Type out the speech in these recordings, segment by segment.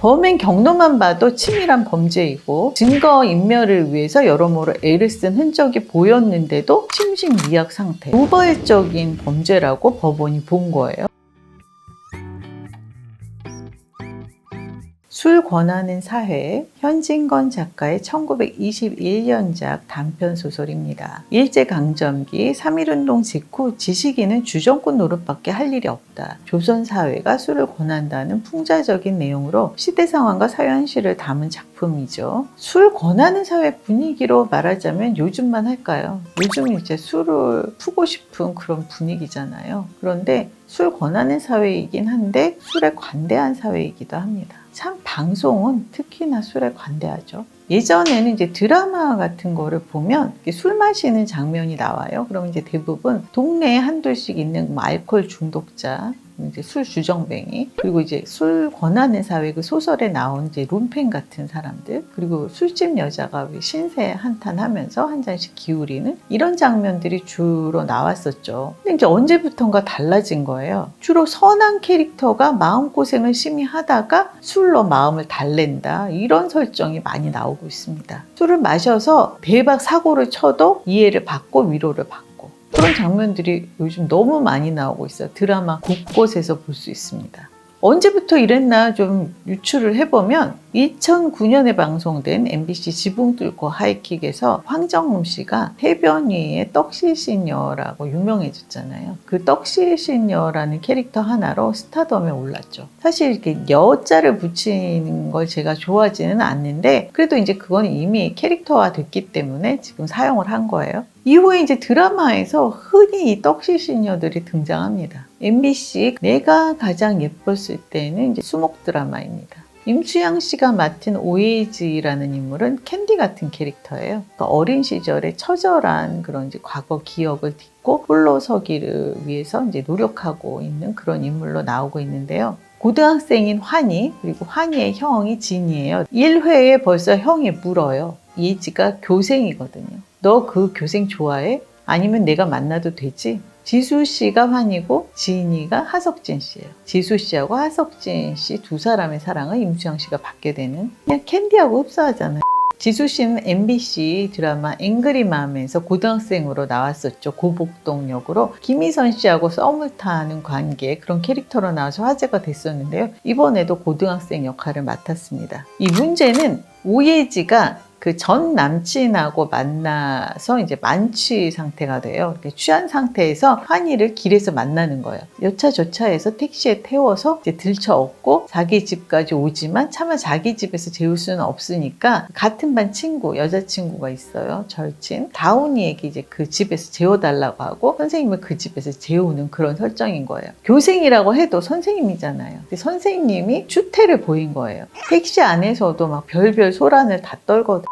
범행 경로만 봐도 치밀한 범죄이고 증거 인멸을 위해서 여러모로 애를 쓴 흔적이 보였는데도 심신미약 상태. 우발적인 범죄라고 법원이 본 거예요. 술 권하는 사회 현진건 작가의 1921년작 단편 소설입니다. 일제강점기 3.1운동 직후 지식인은 주정권 노릇밖에 할 일이 없다. 조선 사회가 술을 권한다는 풍자적인 내용으로 시대 상황과 사회 현실을 담은 작품이죠. 술 권하는 사회 분위기로 말하자면 요즘만 할까요? 요즘 이제 술을 푸고 싶은 그런 분위기잖아요. 그런데 술 권하는 사회이긴 한데 술에 관대한 사회이기도 합니다. 참 방송은 특히나 술에 관대하죠. 예전에는 이제 드라마 같은 거를 보면 술 마시는 장면이 나와요. 그러면 이제 대부분 동네에 한둘씩 있는 뭐 알코올 중독자, 이제 술 주정뱅이 그리고 이제 술 권하는 사회 그 소설에 나온 이제 룸펜 같은 사람들 그리고 술집 여자가 왜 신세 한탄하면서 한 잔씩 기울이는 이런 장면들이 주로 나왔었죠. 근데 이제 언제부턴가 달라진 거예요. 주로 선한 캐릭터가 마음고생을 심히 하다가 술로 마음을 달랜다 이런 설정이 많이 나오고 있습니다. 술을 마셔서 대박 사고를 쳐도 이해를 받고 위로를 받고 그런 장면들이 요즘 너무 많이 나오고 있어요. 드라마 곳곳에서 볼 수 있습니다. 언제부터 이랬나 좀 유추를 해보면 2009년에 방송된 MBC 지붕 뚫고 하이킥에서 황정음 씨가 해변 위의 떡시시녀라고 유명해졌잖아요. 그 떡시시녀라는 캐릭터 하나로 스타덤에 올랐죠. 사실 이렇게 여자를 붙이는 걸 제가 좋아하지는 않는데 그래도 이제 그건 이미 캐릭터화 됐기 때문에 지금 사용을 한 거예요. 이후에 이제 드라마에서 흔히 이 떡시시녀들이 등장합니다. MBC 내가 가장 예뻤을 때는 이제 수목 드라마입니다. 임수양 씨가 맡은 오에이지라는 인물은 캔디 같은 캐릭터예요. 그러니까 어린 시절에 처절한 그런 이제 과거 기억을 딛고 홀로 서기를 위해서 이제 노력하고 있는 그런 인물로 나오고 있는데요. 고등학생인 환희 그리고 환희의 형이 진이에요. 1회에 벌써 형이 물어요. 예지가 교생이거든요. 너 그 교생 좋아해? 아니면 내가 만나도 되지? 지수 씨가 환이고 지인이가 하석진 씨예요. 지수 씨하고 하석진 씨 두 사람의 사랑을 임수영 씨가 받게 되는 그냥 캔디하고 흡사하잖아요. 지수 씨는 MBC 드라마 앵그리맘에서 고등학생으로 나왔었죠. 고복동 역으로 김희선 씨하고 썸을 타는 관계 그런 캐릭터로 나와서 화제가 됐었는데요. 이번에도 고등학생 역할을 맡았습니다. 이 문제는 오예지가 그 전 남친하고 만나서 이제 만취 상태가 돼요. 취한 상태에서 환희를 길에서 만나는 거예요. 여차저차해서 택시에 태워서 이제 들쳐업고 자기 집까지 오지만 차마 자기 집에서 재울 수는 없으니까 같은 반 친구, 여자친구가 있어요. 절친. 다운이에게 이제 그 집에서 재워달라고 하고 선생님을 그 집에서 재우는 그런 설정인 거예요. 교생이라고 해도 선생님이잖아요. 선생님이 추태를 보인 거예요. 택시 안에서도 막 별별 소란을 다 떨거든요.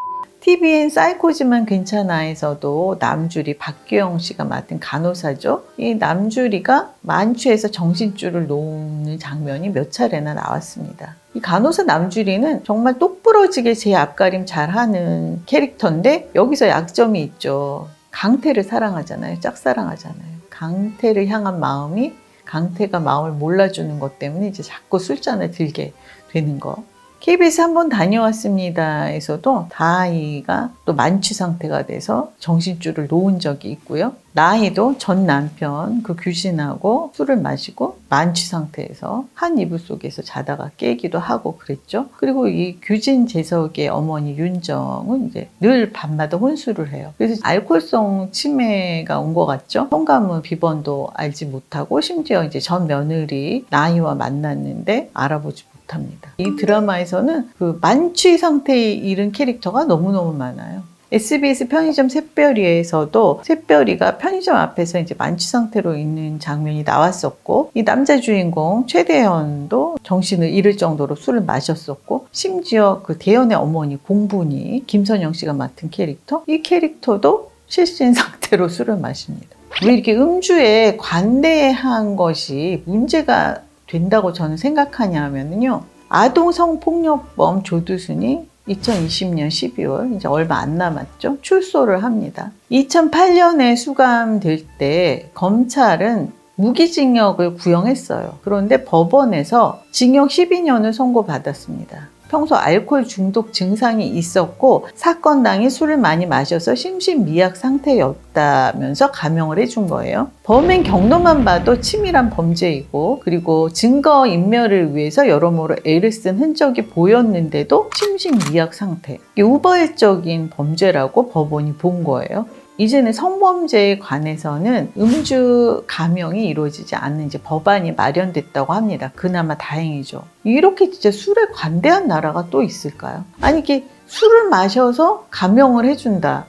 TVN 사이코지만 괜찮아에서도 남주리 박규영 씨가 맡은 간호사죠. 이 남주리가 만취해서 정신줄을 놓는 장면이 몇 차례나 나왔습니다. 이 간호사 남주리는 정말 똑부러지게 제 앞가림 잘하는 캐릭터인데 여기서 약점이 있죠. 강태를 사랑하잖아요. 짝사랑하잖아요. 강태를 향한 마음이 강태가 마음을 몰라주는 것 때문에 이제 자꾸 술잔을 들게 되는 거. KBS 한 번 다녀왔습니다에서도 다아이가 또 만취 상태가 돼서 정신줄을 놓은 적이 있고요. 나이도 전 남편 그 귀신하고 술을 마시고 만취 상태에서 한 이불 속에서 자다가 깨기도 하고 그랬죠. 그리고 이 규진 재석의 어머니 윤정은 이제 늘 밤마다 혼술을 해요. 그래서 알코올성 치매가 온 것 같죠. 성감은 비번도 알지 못하고 심지어 이제 전 며느리 나이와 만났는데 알아보지 못합니다. 합니다. 이 드라마에서는 그 만취 상태에 이른 캐릭터가 너무너무 많아요. SBS 편의점 샛별이에서도 샛별이가 편의점 앞에서 이제 만취 상태로 있는 장면이 나왔었고 이 남자 주인공 최대현도 정신을 잃을 정도로 술을 마셨었고 심지어 그 대현의 어머니 공분이 김선영 씨가 맡은 캐릭터 이 캐릭터도 실신 상태로 술을 마십니다. 왜 이렇게 음주에 관대한 것이 문제가 된다고 저는 생각하냐면요. 아동 성폭력범 조두순이 2020년 12월 이제 얼마 안 남았죠. 출소를 합니다. 2008년에 수감될 때 검찰은 무기징역을 구형했어요. 그런데 법원에서 징역 12년을 선고받았습니다. 평소 알코올 중독 증상이 있었고 사건 당일 술을 많이 마셔서 심신미약 상태였다면서 감형을 해준 거예요. 범행 경로만 봐도 치밀한 범죄이고 그리고 증거 인멸을 위해서 여러모로 애를 쓴 흔적이 보였는데도 심신미약 상태. 이게 우발적인 범죄라고 법원이 본 거예요. 이제는 성범죄에 관해서는 음주 감형이 이루어지지 않는 이제 법안이 마련됐다고 합니다. 그나마 다행이죠. 이렇게 진짜 술에 관대한 나라가 또 있을까요? 아니 이게 술을 마셔서 감형을 해준다.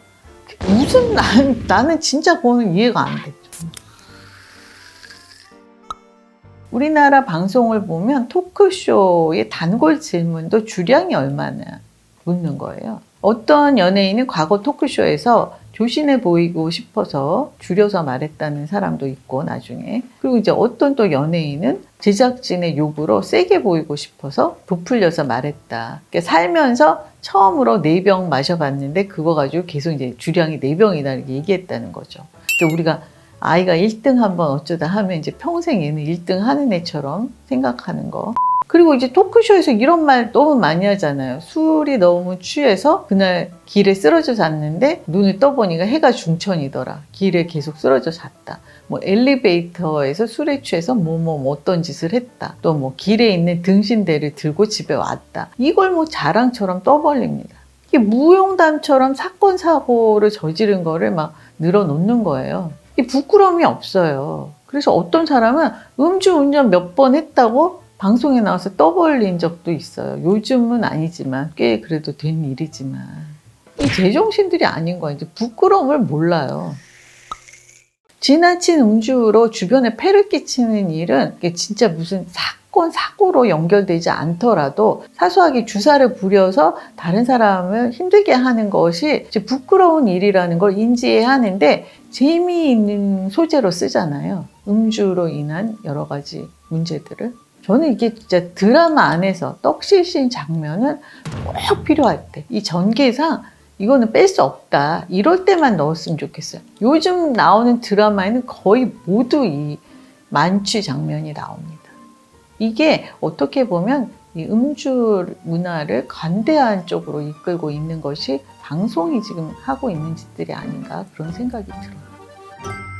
무슨 난, 나는 진짜 그거는 이해가 안 됐죠. 우리나라 방송을 보면 토크쇼의 단골 질문도 주량이 얼마나 묻는 거예요. 어떤 연예인은 과거 토크쇼에서 조신해 보이고 싶어서 줄여서 말했다는 사람도 있고 나중에 그리고 이제 어떤 또 연예인은 제작진의 요구로 세게 보이고 싶어서 부풀려서 말했다. 그러니까 살면서 처음으로 네 병 마셔봤는데 그거 가지고 계속 이제 주량이 네 병이다 이렇게 얘기했다는 거죠. 그러니까 우리가 아이가 1등 한번 어쩌다 하면 이제 평생 얘는 1등 하는 애처럼 생각하는 거. 그리고 이제 토크쇼에서 이런 말 너무 많이 하잖아요. 술이 너무 취해서 그날 길에 쓰러져 잤는데 눈을 떠보니까 해가 중천이더라. 길에 계속 쓰러져 잤다. 뭐 엘리베이터에서 술에 취해서 뭐뭐 뭐 어떤 짓을 했다. 또 뭐 길에 있는 등신대를 들고 집에 왔다. 이걸 뭐 자랑처럼 떠벌립니다. 이게 무용담처럼 사건 사고를 저지른 거를 막 늘어놓는 거예요. 이 부끄러움이 없어요. 그래서 어떤 사람은 음주 운전 몇 번 했다고 방송에 나와서 떠벌린 적도 있어요. 요즘은 아니지만 꽤 그래도 된 일이지만 이 제정신들이 아닌 거야. 이제 부끄러움을 몰라요. 지나친 음주로 주변에 폐를 끼치는 일은 진짜 무슨 사건 사고로 연결되지 않더라도 사소하게 주사를 부려서 다른 사람을 힘들게 하는 것이 부끄러운 일이라는 걸 인지해야 하는데 재미있는 소재로 쓰잖아요. 음주로 인한 여러 가지 문제들을. 저는 이게 진짜 드라마 안에서 떡실신 장면은 꼭 필요할 때, 이 전개상 이거는 뺄 수 없다. 이럴 때만 넣었으면 좋겠어요. 요즘 나오는 드라마에는 거의 모두 이 만취 장면이 나옵니다. 이게 어떻게 보면 이 음주 문화를 관대한 쪽으로 이끌고 있는 것이 방송이 지금 하고 있는 짓들이 아닌가 그런 생각이 들어요.